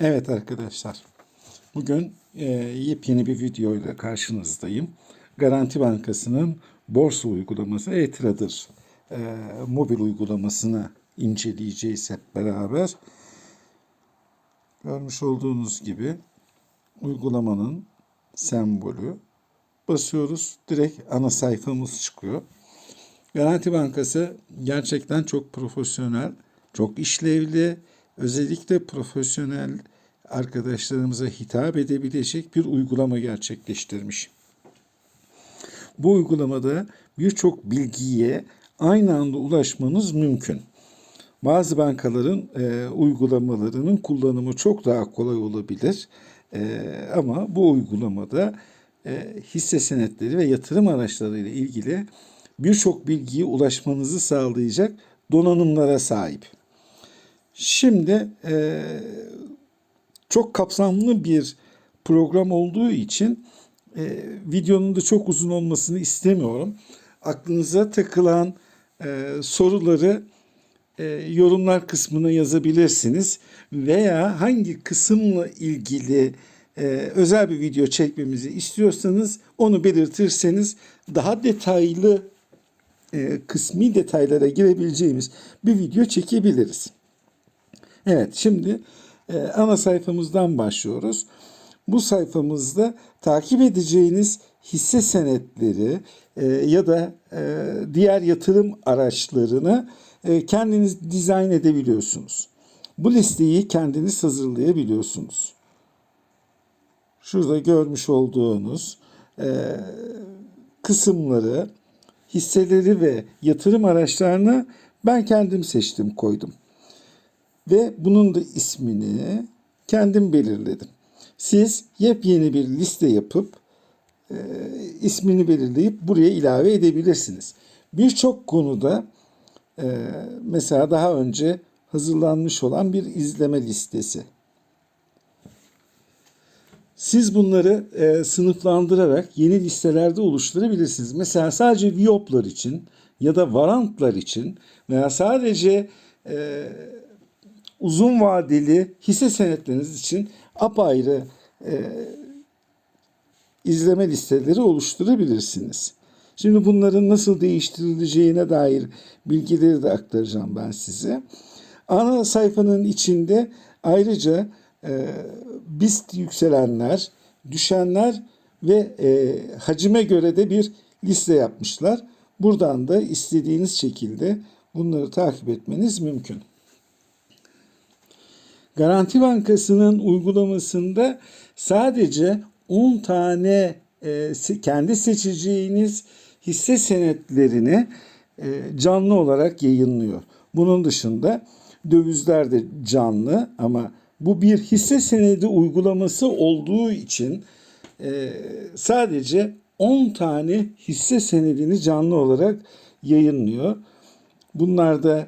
Evet arkadaşlar. Bugün e, yepyeni bir video ile karşınızdayım. Garanti Bankası'nın borsa uygulaması e-Trader e, mobil uygulamasını inceleyeceğiz hep beraber. Görmüş olduğunuz gibi uygulamanın sembolü basıyoruz. Direkt ana sayfamız çıkıyor. Garanti Bankası gerçekten çok profesyonel, çok işlevli, özellikle profesyonel arkadaşlarımıza hitap edebilecek bir uygulama gerçekleştirmiş. Bu uygulamada birçok bilgiye aynı anda ulaşmanız mümkün. Bazı bankaların e, uygulamalarının kullanımı çok daha kolay olabilir. E, ama bu uygulamada e, hisse senetleri ve yatırım araçları ile ilgili birçok bilgiye ulaşmanızı sağlayacak donanımlara sahip. Şimdi e, çok kapsamlı bir program olduğu için e, videonun da çok uzun olmasını istemiyorum. Aklınıza takılan e, soruları e, yorumlar kısmına yazabilirsiniz veya hangi kısımla ilgili e, özel bir video çekmemizi istiyorsanız onu belirtirseniz daha detaylı e, kısmi detaylara girebileceğimiz bir video çekebiliriz. Evet şimdi e, ana sayfamızdan başlıyoruz. Bu sayfamızda takip edeceğiniz hisse senetleri e, ya da e, diğer yatırım araçlarını e, kendiniz dizayn edebiliyorsunuz. Bu listeyi kendiniz hazırlayabiliyorsunuz. Şurada görmüş olduğunuz e, kısımları, hisseleri ve yatırım araçlarını ben kendim seçtim, koydum. Ve bunun da ismini kendim belirledim. Siz yepyeni bir liste yapıp e, ismini belirleyip buraya ilave edebilirsiniz. Birçok konuda e, mesela daha önce hazırlanmış olan bir izleme listesi. Siz bunları e, sınıflandırarak yeni listelerde oluşturabilirsiniz. Mesela sadece Viyoplar için ya da varantlar için veya sadece e, uzun vadeli hisse senetleriniz için apayrı e, izleme listeleri oluşturabilirsiniz. Şimdi bunların nasıl değiştirileceğine dair bilgileri de aktaracağım ben size. Ana sayfanın içinde ayrıca e, BIST yükselenler, düşenler ve e, hacime göre de bir liste yapmışlar. Buradan da istediğiniz şekilde bunları takip etmeniz mümkün. Garanti Bankası'nın uygulamasında sadece 10 tane e, kendi seçeceğiniz hisse senetlerini e, canlı olarak yayınlıyor. Bunun dışında dövizler de canlı ama bu bir hisse senedi uygulaması olduğu için e, sadece 10 tane hisse senedini canlı olarak yayınlıyor. Bunlar da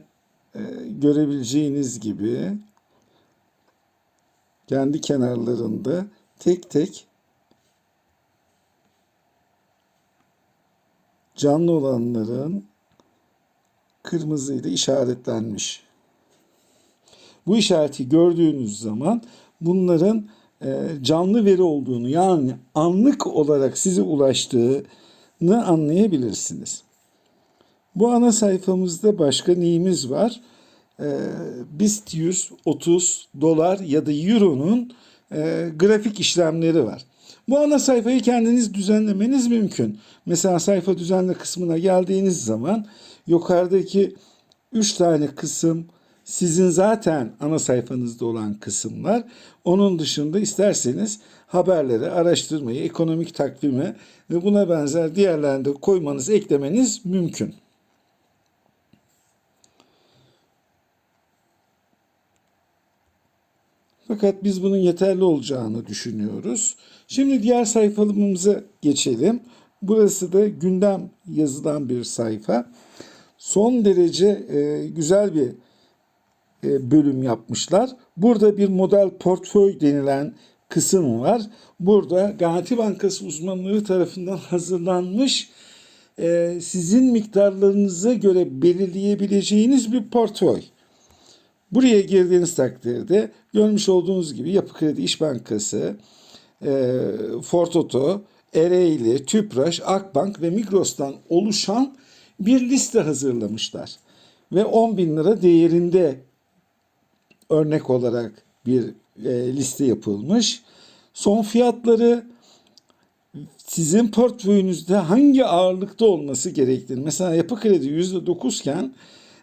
görebileceğiniz gibi kendi kenarlarında tek tek canlı olanların kırmızıyla işaretlenmiş. Bu işareti gördüğünüz zaman bunların e, canlı veri olduğunu yani anlık olarak size ulaştığını anlayabilirsiniz. Bu ana sayfamızda başka neyimiz var? E, BIST 100, 30 dolar ya da euronun e, grafik işlemleri var. Bu ana sayfayı kendiniz düzenlemeniz mümkün. Mesela sayfa düzenle kısmına geldiğiniz zaman yukarıdaki 3 tane kısım sizin zaten ana sayfanızda olan kısımlar. Onun dışında isterseniz haberleri, araştırmayı, ekonomik takvimi ve buna benzer diğerlerini de koymanız, eklemeniz mümkün. Fakat biz bunun yeterli olacağını düşünüyoruz. Şimdi diğer sayfamıza geçelim. Burası da gündem yazılan bir sayfa. Son derece e, güzel bir e, bölüm yapmışlar. Burada bir model portföy denilen kısım var. Burada Garanti Bankası uzmanları tarafından hazırlanmış e, sizin miktarlarınıza göre belirleyebileceğiniz bir portföy. Buraya girdiğiniz takdirde görmüş olduğunuz gibi Yapı Kredi İş Bankası, e, Fortoto, Ereğli, Tüpraş, Akbank ve Migros'tan oluşan bir liste hazırlamışlar. Ve 10 bin lira değerinde örnek olarak bir e, liste yapılmış. Son fiyatları sizin portföyünüzde hangi ağırlıkta olması gerektiğini. Mesela yapı kredi %9 iken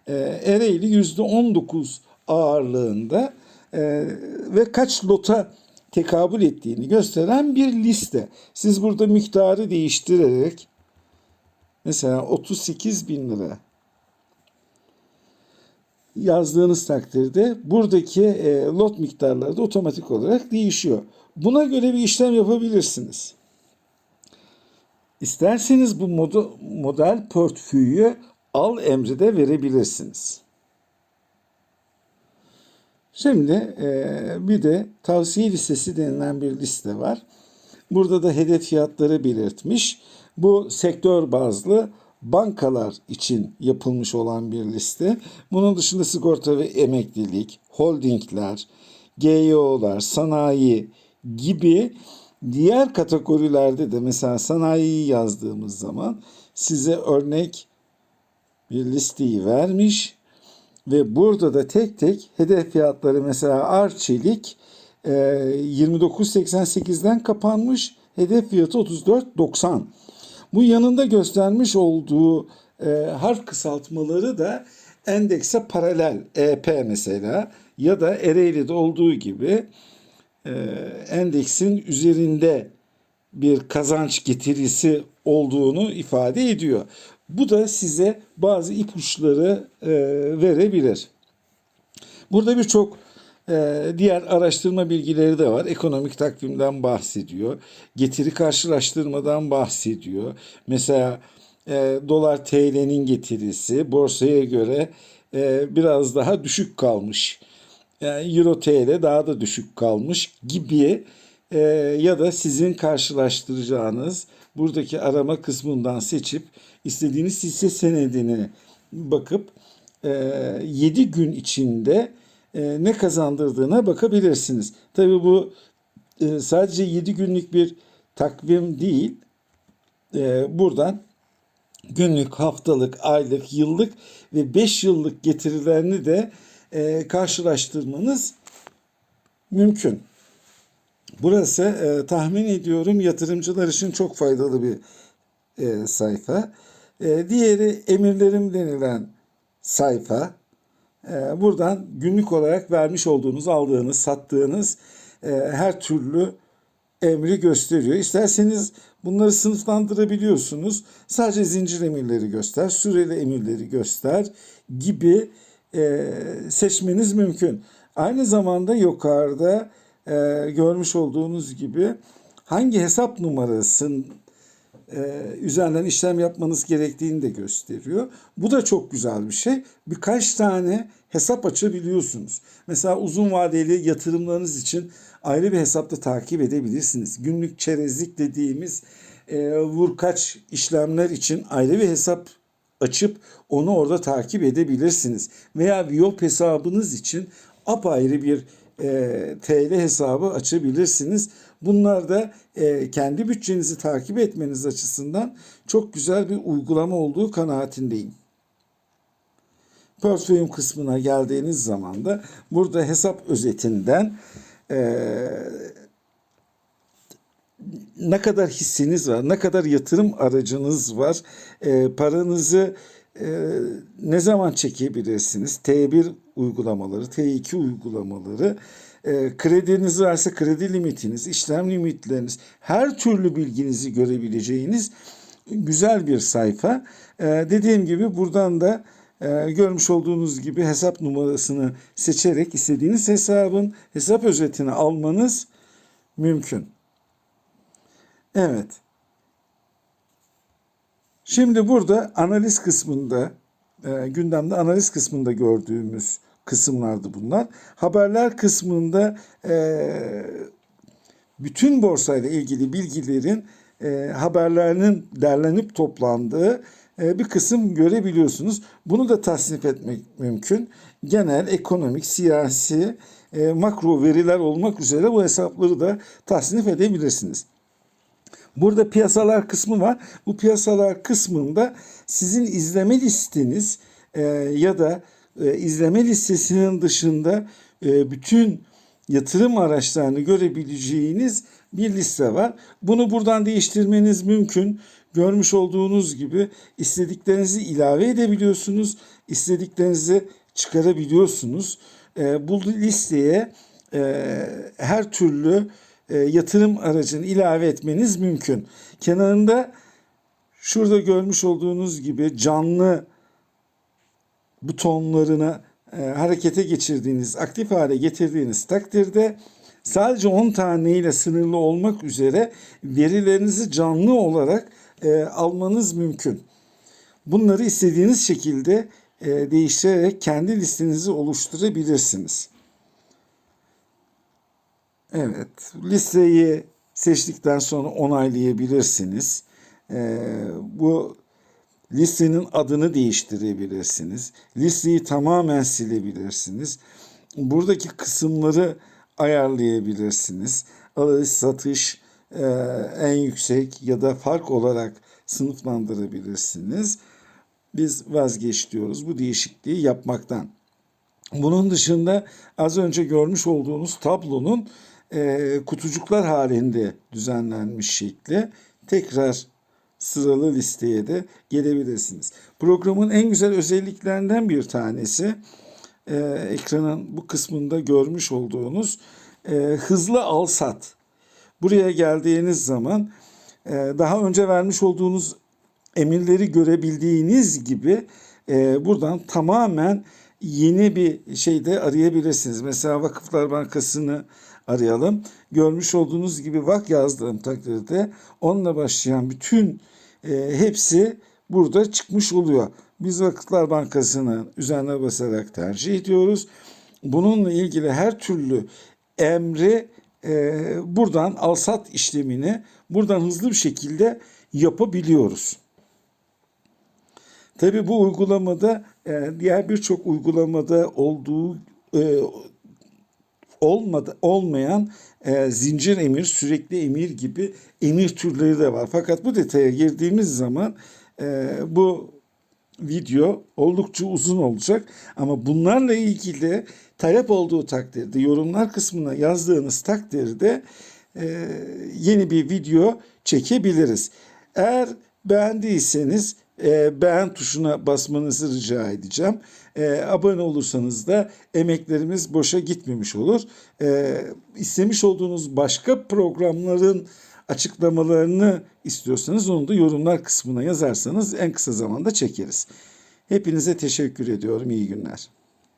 e, Ereğli %19 ağırlığında e, ve kaç lota tekabül ettiğini gösteren bir liste. Siz burada miktarı değiştirerek mesela 38 bin lira yazdığınız takdirde buradaki e, lot miktarları da otomatik olarak değişiyor. Buna göre bir işlem yapabilirsiniz. İsterseniz bu modu, model portföyü al emri de verebilirsiniz. Şimdi e, bir de tavsiye listesi denilen bir liste var. Burada da hedef fiyatları belirtmiş. Bu sektör bazlı bankalar için yapılmış olan bir liste. Bunun dışında sigorta ve emeklilik, holdingler, GYO'lar, sanayi gibi diğer kategorilerde de mesela sanayiyi yazdığımız zaman size örnek bir listeyi vermiş ve burada da tek tek hedef fiyatları mesela Arçelik e, 29.88'den kapanmış. Hedef fiyatı 34.90. Bu yanında göstermiş olduğu e, harf kısaltmaları da endekse paralel EP mesela ya da Ereğli'de olduğu gibi e, endeksin üzerinde bir kazanç getirisi olduğunu ifade ediyor. Bu da size bazı ipuçları e, verebilir. Burada birçok e, diğer araştırma bilgileri de var. Ekonomik takvimden bahsediyor. Getiri karşılaştırmadan bahsediyor. Mesela e, dolar TL'nin getirisi borsaya göre e, biraz daha düşük kalmış. Yani Euro TL daha da düşük kalmış gibi e, ya da sizin karşılaştıracağınız buradaki arama kısmından seçip istediğiniz hisse senedine bakıp e, 7 gün içinde e, ne kazandırdığına bakabilirsiniz. Tabii bu e, sadece 7 günlük bir takvim değil. E, buradan günlük, haftalık, aylık, yıllık ve 5 yıllık getirilerini de e, karşılaştırmanız mümkün. Burası e, tahmin ediyorum yatırımcılar için çok faydalı bir e, sayfa. E, diğeri emirlerim denilen sayfa. E, buradan günlük olarak vermiş olduğunuz, aldığınız, sattığınız e, her türlü emri gösteriyor. İsterseniz bunları sınıflandırabiliyorsunuz. Sadece zincir emirleri göster, süreli emirleri göster gibi e, seçmeniz mümkün. Aynı zamanda yukarıda e, görmüş olduğunuz gibi hangi hesap numarasının e, üzerinden işlem yapmanız gerektiğini de gösteriyor. Bu da çok güzel bir şey. Birkaç tane hesap açabiliyorsunuz. Mesela uzun vadeli yatırımlarınız için ayrı bir hesapta takip edebilirsiniz. Günlük çerezlik dediğimiz e, vurkaç işlemler için ayrı bir hesap açıp onu orada takip edebilirsiniz. Veya Viyop hesabınız için apayrı bir e, TL hesabı açabilirsiniz. Bunlar da e, kendi bütçenizi takip etmeniz açısından çok güzel bir uygulama olduğu kanaatindeyim. Portföyüm kısmına geldiğiniz zaman da burada hesap özetinden e, ne kadar hisseniz var, ne kadar yatırım aracınız var, e, paranızı e, ne zaman çekebilirsiniz? T1 uygulamaları, T2 uygulamaları, e, krediniz varsa kredi limitiniz, işlem limitleriniz, her türlü bilginizi görebileceğiniz güzel bir sayfa. E, dediğim gibi buradan da e, görmüş olduğunuz gibi hesap numarasını seçerek istediğiniz hesabın hesap özetini almanız mümkün. Evet. Şimdi burada analiz kısmında, e, gündemde analiz kısmında gördüğümüz kısımlardı bunlar. Haberler kısmında e, bütün borsayla ilgili bilgilerin e, haberlerinin derlenip toplandığı e, bir kısım görebiliyorsunuz. Bunu da tasnif etmek mümkün. Genel, ekonomik, siyasi, e, makro veriler olmak üzere bu hesapları da tasnif edebilirsiniz. Burada piyasalar kısmı var. Bu piyasalar kısmında sizin izleme listeniz e, ya da e, izleme listesinin dışında e, bütün yatırım araçlarını görebileceğiniz bir liste var. Bunu buradan değiştirmeniz mümkün. Görmüş olduğunuz gibi istediklerinizi ilave edebiliyorsunuz. istediklerinizi çıkarabiliyorsunuz. E, bu listeye e, her türlü e, yatırım aracını ilave etmeniz mümkün. Kenarında şurada görmüş olduğunuz gibi canlı butonlarını e, harekete geçirdiğiniz, aktif hale getirdiğiniz takdirde sadece 10 taneyle sınırlı olmak üzere verilerinizi canlı olarak e, almanız mümkün. Bunları istediğiniz şekilde e, değiştirerek kendi listenizi oluşturabilirsiniz. Evet, listeyi seçtikten sonra onaylayabilirsiniz. Ee, bu listenin adını değiştirebilirsiniz. Listeyi tamamen silebilirsiniz. Buradaki kısımları ayarlayabilirsiniz. Alış, satış e, en yüksek ya da fark olarak sınıflandırabilirsiniz. Biz vazgeç diyoruz bu değişikliği yapmaktan. Bunun dışında az önce görmüş olduğunuz tablonun e, kutucuklar halinde düzenlenmiş şekli tekrar sıralı listeye de gelebilirsiniz. Programın en güzel özelliklerinden bir tanesi e, ekranın bu kısmında görmüş olduğunuz e, hızlı al sat. Buraya geldiğiniz zaman e, daha önce vermiş olduğunuz emirleri görebildiğiniz gibi e, buradan tamamen yeni bir şeyde arayabilirsiniz. Mesela Vakıflar Bankası'nı arayalım. Görmüş olduğunuz gibi vak yazdığım takdirde onunla başlayan bütün e, hepsi burada çıkmış oluyor. Biz Vakıflar Bankası'nın üzerine basarak tercih ediyoruz. Bununla ilgili her türlü emri e, buradan alsat işlemini buradan hızlı bir şekilde yapabiliyoruz. Tabi bu uygulamada e, diğer birçok uygulamada olduğu e, olmadı olmayan e, zincir emir, sürekli emir gibi emir türleri de var. Fakat bu detaya girdiğimiz zaman e, bu video oldukça uzun olacak ama bunlarla ilgili talep olduğu takdirde yorumlar kısmına yazdığınız takdirde e, yeni bir video çekebiliriz. Eğer beğendiyseniz e, beğen tuşuna basmanızı rica edeceğim. E, abone olursanız da emeklerimiz boşa gitmemiş olur. E, istemiş olduğunuz başka programların açıklamalarını istiyorsanız onu da yorumlar kısmına yazarsanız en kısa zamanda çekeriz. Hepinize teşekkür ediyorum. İyi günler.